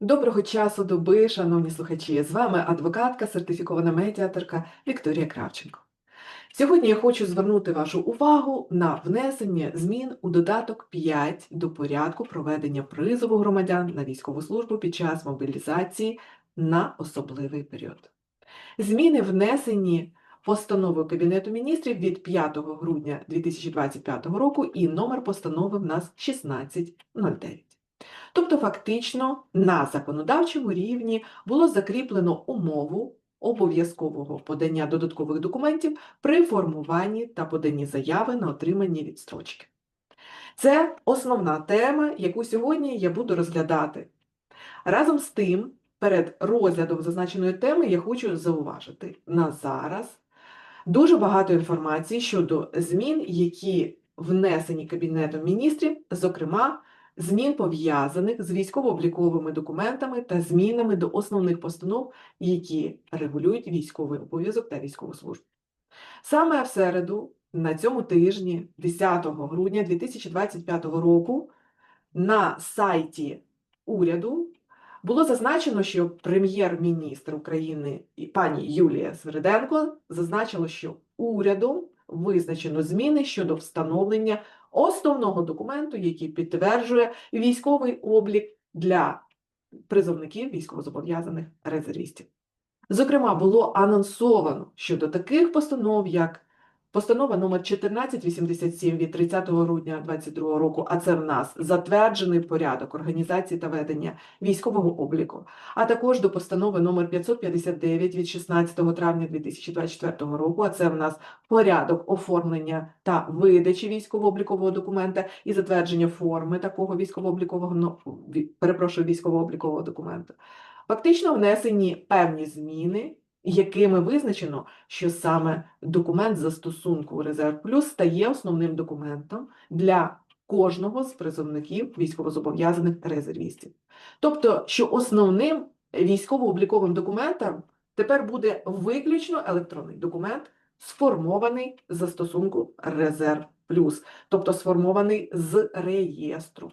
Доброго часу доби, шановні слухачі! З вами адвокатка, сертифікована медіаторка Вікторія Кравченко. Сьогодні я хочу звернути вашу увагу на внесення змін у додаток 5 до порядку проведення призову громадян на військову службу під час мобілізації на особливий період. Зміни внесені постановою Кабінету міністрів від 5 грудня 2025 року і номер постанови в нас 1609. Тобто, фактично, на законодавчому рівні було закріплено умову обов'язкового подання додаткових документів при формуванні та поданні заяви на отримання відстрочки. Це основна тема, яку сьогодні я буду розглядати. Разом з тим, перед розглядом зазначеної теми я хочу зауважити на зараз дуже багато інформації щодо змін, які внесені Кабінетом міністрів, зокрема, змін пов'язаних з військово-обліковими документами та змінами до основних постанов, які регулюють військовий обов'язок та військову службу. Саме в середу, на цьому тижні, 10 грудня 2025 року, на сайті уряду було зазначено, що прем'єр-міністр України пані Юлія Свериденко зазначила, що урядом визначено зміни щодо встановлення основного документу, який підтверджує військовий облік для призовників військовозобов'язаних резервістів. Зокрема, було анонсовано щодо таких постанов, як Постанова номер 1487 від 30 грудня 2022 року, а це в нас затверджений порядок організації та ведення військового обліку, а також до постанови номер 559 від 16 травня 2024 року, а це в нас порядок оформлення та видачі військово-облікового документа і затвердження форми такого військово-облікового, ну, перепрошую, військово-облікового документу. Фактично внесені певні зміни якими визначено, що саме документ застосунку Резерв Плюс стає основним документом для кожного з призовників військовозобов'язаних резервістів. Тобто, що основним військово-обліковим документом тепер буде виключно електронний документ, сформований застосунку Резерв Плюс, тобто сформований з реєстру.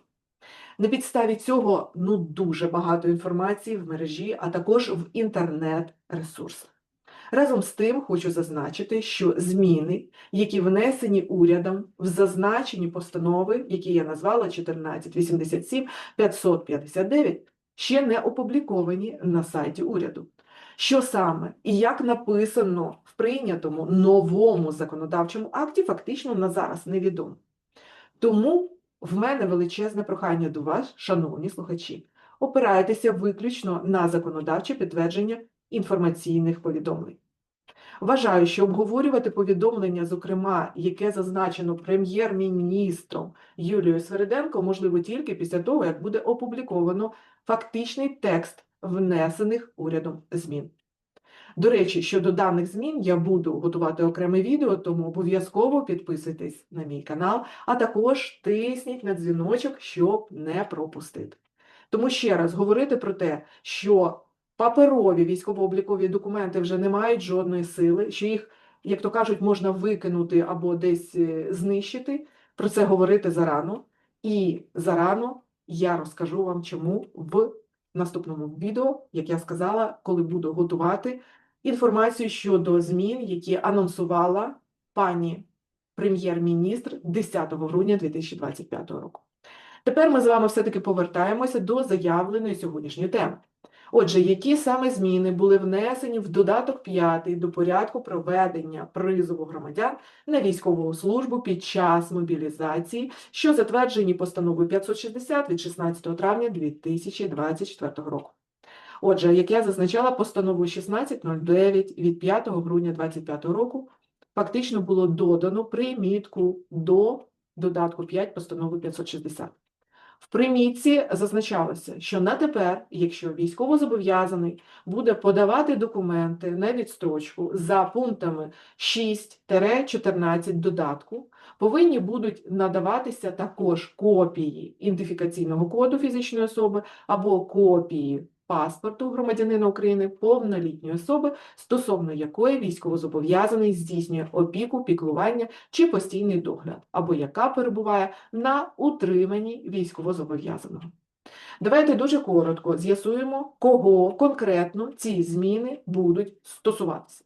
На підставі цього ну дуже багато інформації в мережі, а також в інтернет-ресурсах. Разом з тим хочу зазначити, що зміни, які внесені урядом в зазначені постанови, які я назвала 1487 559, ще не опубліковані на сайті уряду. Що саме і як написано в прийнятому новому законодавчому акті, фактично на зараз невідомо. Тому в мене величезне прохання до вас, шановні слухачі, опирайтеся виключно на законодавче підтвердження інформаційних повідомлень. Вважаю, що обговорювати повідомлення, зокрема, яке зазначено прем'єр-міністром Юлією Свериденко, можливо тільки після того, як буде опубліковано фактичний текст внесених урядом змін. До речі, щодо даних змін я буду готувати окреме відео, тому обов'язково підписуйтесь на мій канал, а також тисніть на дзвіночок, щоб не пропустити. Тому ще раз говорити про те, що паперові військово-облікові документи вже не мають жодної сили, що їх, як то кажуть, можна викинути або десь е, знищити. Про це говорити зарано. І зарано я розкажу вам, чому в наступному відео, як я сказала, коли буду готувати інформацію щодо змін, які анонсувала пані прем'єр-міністр 10 грудня 2025 року. Тепер ми з вами все-таки повертаємося до заявленої сьогоднішньої теми. Отже, які саме зміни були внесені в додаток 5 до порядку проведення призову громадян на військову службу під час мобілізації, що затверджені постановою 560 від 16 травня 2024 року. Отже, як я зазначала, постановою 1609 від 5 грудня 2025 року фактично було додано примітку до додатку 5 постанови 560. В примітці зазначалося, що на тепер, якщо військовозобов'язаний буде подавати документи на відстрочку за пунктами 6-14 додатку, повинні будуть надаватися також копії ідентифікаційного коду фізичної особи або копії паспорту громадянина України повнолітньої особи, стосовно якої військовозобов'язаний здійснює опіку, піклування чи постійний догляд, або яка перебуває на утриманні військовозобов'язаного. Давайте дуже коротко з'ясуємо, кого конкретно ці зміни будуть стосуватися.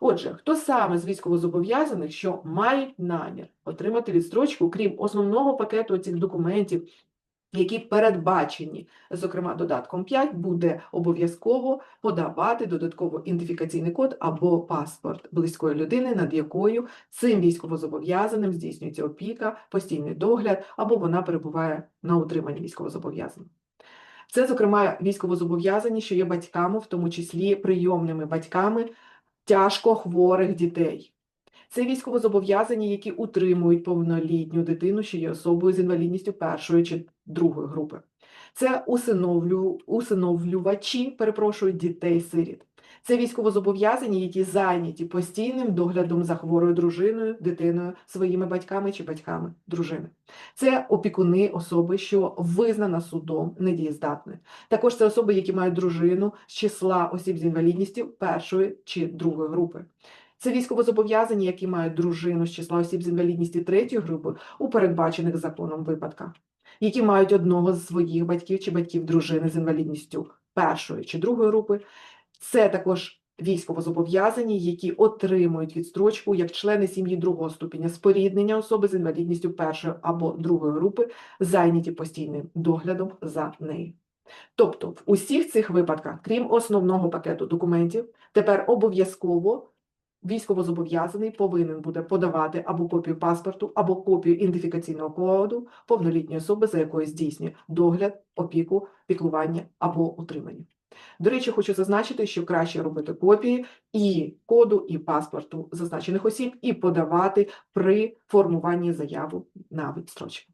Отже, хто саме з військовозобов'язаних, що мають намір отримати відстрочку, крім основного пакету цих документів, які передбачені, зокрема, додатком 5, буде обов'язково подавати додатково ідентифікаційний код або паспорт близької людини, над якою цим військовозобов'язаним здійснюється опіка, постійний догляд, або вона перебуває на утриманні військовозобов'язаного. Це, зокрема, військовозобов'язані, що є батьками, в тому числі прийомними батьками тяжко хворих дітей. Це військовозобов'язані, які утримують повнолітню дитину, що є особою з інвалідністю першої чи другої групи. Це усиновлю, усиновлювачі, перепрошую, дітей-сиріт. Це військовозобов'язані, які зайняті постійним доглядом за хворою дружиною, дитиною, своїми батьками чи батьками дружини. Це опікуни особи, що визнана судом недієздатною. Також це особи, які мають дружину з числа осіб з інвалідністю першої чи другої групи. Це військовозобов'язані, які мають дружину з числа осіб з інвалідністю третьої групи у передбачених законом випадках, які мають одного з своїх батьків чи батьків дружини з інвалідністю першої чи другої групи. Це також військовозобов'язані, які отримують відстрочку як члени сім'ї другого ступеня споріднення особи з інвалідністю першої або другої групи, зайняті постійним доглядом за нею. Тобто, в усіх цих випадках, крім основного пакету документів, тепер обов'язково військовозобов'язаний повинен буде подавати або копію паспорту, або копію ідентифікаційного коду повнолітньої особи, за якою здійснює догляд, опіку, піклування або утримання. До речі, хочу зазначити, що краще робити копії і коду, і паспорту зазначених осіб, і подавати при формуванні заяву на відстрочку.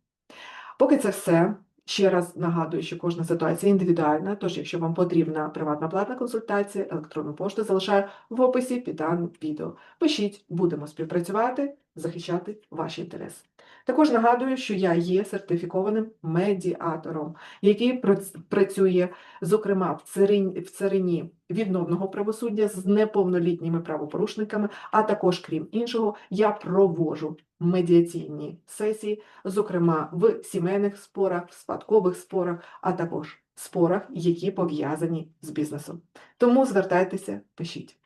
Поки це все. Ще раз нагадую, що кожна ситуація індивідуальна, тож якщо вам потрібна приватна платна консультація, електронну пошту залишаю в описі під даним відео. Пишіть, будемо співпрацювати, захищати ваші інтереси. Також нагадую, що я є сертифікованим медіатором, який працює, зокрема, в царині, відновного правосуддя з неповнолітніми правопорушниками, а також, крім іншого, я проводжу медіаційні сесії, зокрема в сімейних спорах, в спадкових спорах, а також спорах, які пов'язані з бізнесом. Тому звертайтеся, пишіть.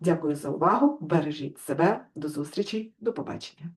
Дякую за увагу, бережіть себе, до зустрічі, до побачення.